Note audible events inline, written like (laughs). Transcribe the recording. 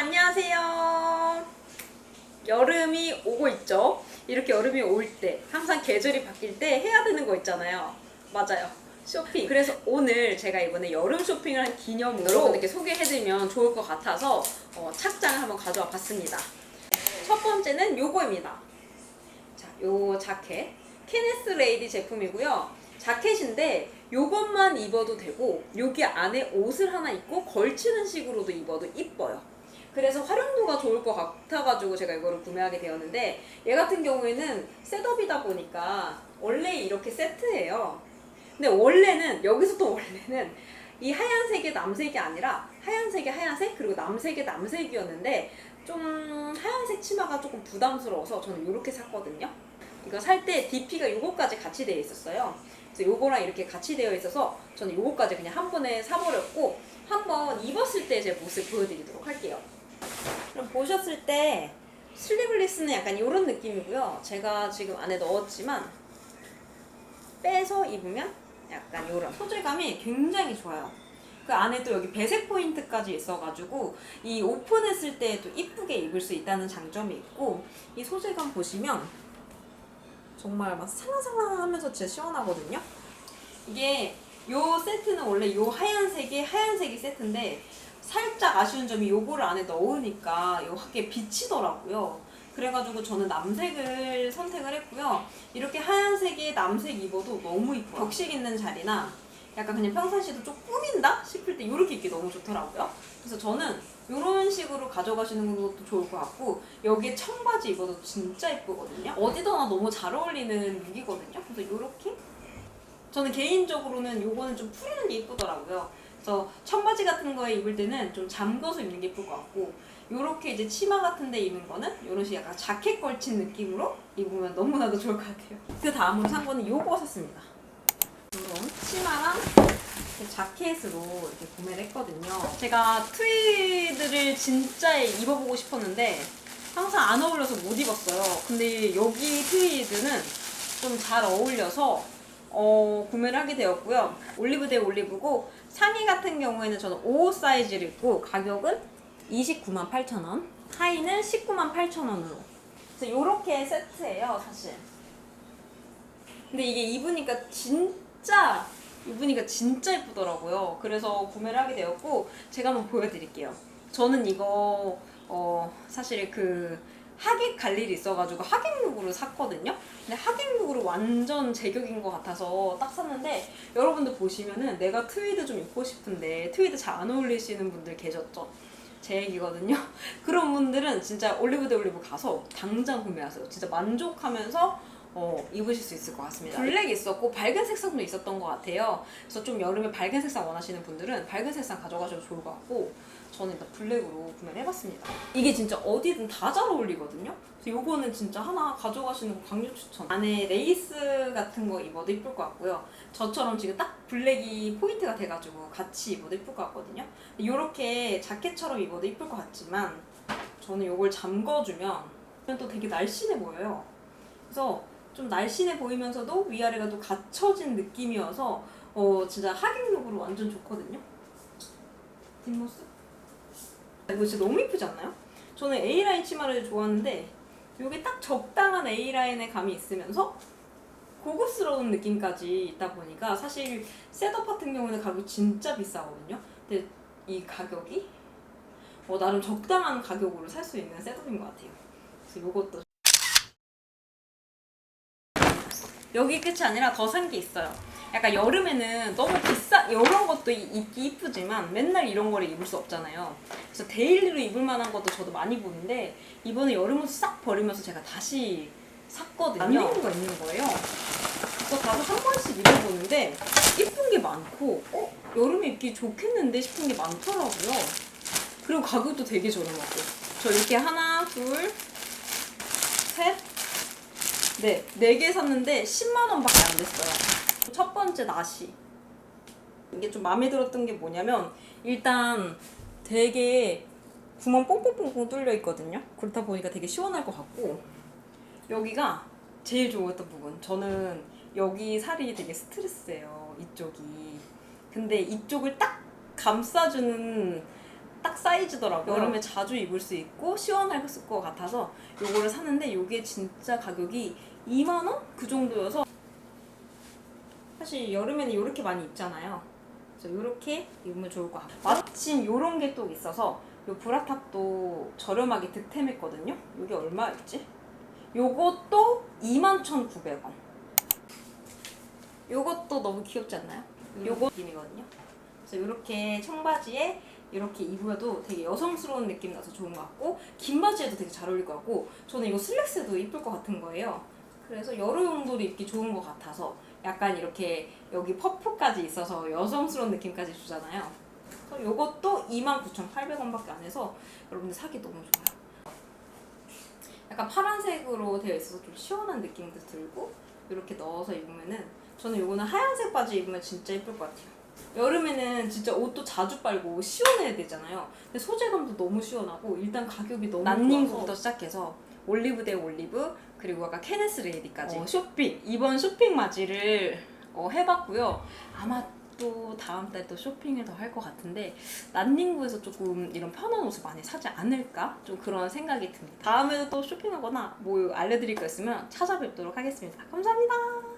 안녕하세요. 여름이 오고 있죠. 이렇게 여름이 올 때 항상 계절이 바뀔 때 해야 되는 거 있잖아요. 맞아요. 쇼핑. 그래서 오늘 제가 이번에 여름 쇼핑을 한 기념으로 여러분들께 소개해드리면 좋을 것 같아서 어, 착장을 한번 가져와 봤습니다. 첫 번째는 요거입니다. 자, 요 자켓. 케네스 레이디 제품이고요. 자켓인데 요것만 입어도 되고 여기 안에 옷을 하나 입고 걸치는 식으로도 입어도 이뻐요. 그래서 활용도가 좋을 것 같아가지고 제가 이거를 구매하게 되었는데 얘 같은 경우에는 셋업이다 보니까 원래 이렇게 세트예요. 근데 원래는 여기서 또 원래는 이 하얀색이 남색이 아니라 하얀색이 하얀색 그리고 남색이 남색이었는데 좀 하얀색 치마가 조금 부담스러워서 저는 이렇게 샀거든요. 이거 살 때 DP가 요거까지 같이 되어 있었어요. 그래서 요거랑 이렇게 같이 되어 있어서 저는 요거까지 그냥 한 번에 사버렸고 한번 입었을 때 제 모습 보여드리도록 할게요. 보셨을 때 슬리블리스는 약간 이런 느낌이고요. 제가 지금 안에 넣었지만 빼서 입으면 약간 이런 소재감이 굉장히 좋아요. 그 안에 또 여기 배색 포인트까지 있어가지고 이 오픈했을 때또 이쁘게 입을 수 있다는 장점이 있고 이 소재감 보시면 정말 막 살랑살랑하면서 진짜 시원하거든요. 이게 요 세트는 원래 요 하얀색이 하얀색이 세트인데 살짝 아쉬운 점이 요거를 안에 넣으니까 요게 비치더라고요. 그래가지고 저는 남색을 선택을 했고요. 이렇게 하얀색에 남색 입어도 너무 이뻐요. 격식 있는 자리나 약간 그냥 평상시에도 좀 꾸민다 싶을 때 이렇게 입기 너무 좋더라고요. 그래서 저는 이런 식으로 가져가시는 것도 좋을 것 같고 여기에 청바지 입어도 진짜 예쁘거든요. 어디서나 너무 잘 어울리는 룩이거든요. 그래서 이렇게 저는 개인적으로는 요거는 좀 풀리는 게 예쁘더라고요. 그래서 청바지 같은 거에 입을 때는 좀 잠궈서 입는 게 예쁠 것 같고 요렇게 이제 치마 같은 데 입는 거는 요런 식 약간 자켓 걸친 느낌으로 입으면 너무나도 좋을 것 같아요. 그 다음으로 산 거는 요거 샀습니다. 이런 치마랑 자켓으로 이렇게 구매를 했거든요. 제가 트위드를 진짜 입어보고 싶었는데 항상 안 어울려서 못 입었어요. 근데 여기 트위드는 좀 잘 어울려서 어, 구매를 하게 되었고요. 올리브 대 올리브고 상의 같은 경우에는 저는 5 사이즈를 입고 가격은 29만 8천 원, 하의는 19만 8천 원으로. 그래서 이렇게 세트예요, 사실. 근데 이게 입으니까 진짜 입으니까 진짜 예쁘더라고요. 그래서 구매를 하게 되었고 제가 한번 보여드릴게요. 저는 이거 어 사실 그 하객 갈 일이 있어가지고 하객룩으로 샀거든요. 근데 하객룩으로 완전 제격인 것 같아서 딱 샀는데 여러분들 보시면은 내가 트위드 좀 입고 싶은데 트위드 잘 안 어울리시는 분들 계셨죠? 제 얘기거든요. (laughs) 그런 분들은 진짜 올리브 대 올리브 가서 당장 구매하세요. 진짜 만족하면서 어, 입으실 수 있을 것 같습니다. 블랙 있었고 밝은 색상도 있었던 것 같아요. 그래서 좀 여름에 밝은 색상 원하시는 분들은 밝은 색상 가져가셔도 좋을 것 같고 저는 일단 블랙으로 구매를 해봤습니다. 이게 진짜 어디든 다 잘 어울리거든요. 그래서 요거는 진짜 하나 가져가시는 거 강력 추천. 안에 레이스 같은 거 입어도 이쁠 것 같고요. 저처럼 지금 딱 블랙이 포인트가 돼가지고 같이 입어도 이쁠 것 같거든요. 이렇게 자켓처럼 입어도 이쁠 것 같지만 저는 요걸 잠궈주면 또 되게 날씬해 보여요. 그래서 좀 날씬해 보이면서도 위아래가 또 갖춰진 느낌이어서 어 진짜 하객룩으로 완전 좋거든요. 뒷모습? 이거 진짜 너무 이쁘지 않나요? 저는 A라인 치마를 좋아하는데 이게 딱 적당한 A라인의 감이 있으면서 고급스러운 느낌까지 있다 보니까 사실 셋업 같은 경우는 가격이 진짜 비싸거든요. 근데 이 가격이 어, 나름 적당한 가격으로 살 수 있는 셋업인 것 같아요. 그래서 이것도 여기 끝이 아니라 더 산 게 있어요. 약간 여름에는 너무 비싸 이런 것도 이- 입기 이쁘지만 맨날 이런 거를 입을 수 없잖아요. 그래서 데일리로 입을 만한 것도 저도 많이 보는데 이번에 여름 옷 싹 버리면서 제가 다시 샀거든요. 안 입는 거 있는 거예요. 그거 다들 한 번씩 입어보는데 이쁜 게 많고 어 여름에 입기 좋겠는데 싶은 게 많더라고요. 그리고 가격도 되게 저렴하고 저 이렇게 하나 둘 셋, 네, 네개 샀는데 10만 원밖에 안 됐어요. 첫 번째 나시. 이게 좀 마음에 들었던 게 뭐냐면 일단 되게 구멍 뽕뽕뽕뽕 뚫려 있거든요. 그렇다 보니까 되게 시원할 것 같고 여기가 제일 좋았던 부분. 저는 여기 살이 되게 스트레스예요. 이쪽이. 근데 이쪽을 딱 감싸주는 딱 사이즈더라고요. 여름에 자주 입을 수 있고 시원할 것 같아서 요거를 샀는데 요게 진짜 가격이 2만 원? 그 정도여서 사실 여름에는 이렇게 많이 입잖아요. 그래서 이렇게 입으면 좋을 것 같고 마침 요런 게 또 있어서 요 브라탑도 저렴하게 득템했거든요. 요게 얼마였지? 요것도 21,900원. 요것도 너무 귀엽지 않나요? 요거 느낌이거든요. 그래서 이렇게 청바지에 이렇게 입어도 되게 여성스러운 느낌 나서 좋은 것 같고 긴 바지에도 되게 잘 어울릴 것 같고 저는 이거 슬랙스도 이쁠 것 같은 거예요. 그래서 여름용도로 입기 좋은 것 같아서 약간 이렇게 여기 퍼프까지 있어서 여성스러운 느낌까지 주잖아요. 그래서 이것도 29,800원밖에 안 해서 여러분들 사기 너무 좋아요. 약간 파란색으로 되어 있어서 좀 시원한 느낌도 들고 이렇게 넣어서 입으면은 저는 이거는 하얀색 바지 입으면 진짜 예쁠 것 같아요. 여름에는 진짜 옷도 자주 빨고 시원해야 되잖아요. 근데 소재감도 너무 시원하고 일단 가격이 너무 좋아서. 시작해서 올리브 대 올리브 그리고 아까 케네스 레이디까지 어, 쇼핑 이번 쇼핑 맞이를 어, 해봤고요. 아마 또 다음 달 또 쇼핑을 더 할 것 같은데 난닝구에서 조금 이런 편한 옷을 많이 사지 않을까 좀 그런 생각이 듭니다. 다음에도 또 쇼핑하거나 뭐 알려드릴 거 있으면 찾아뵙도록 하겠습니다. 감사합니다.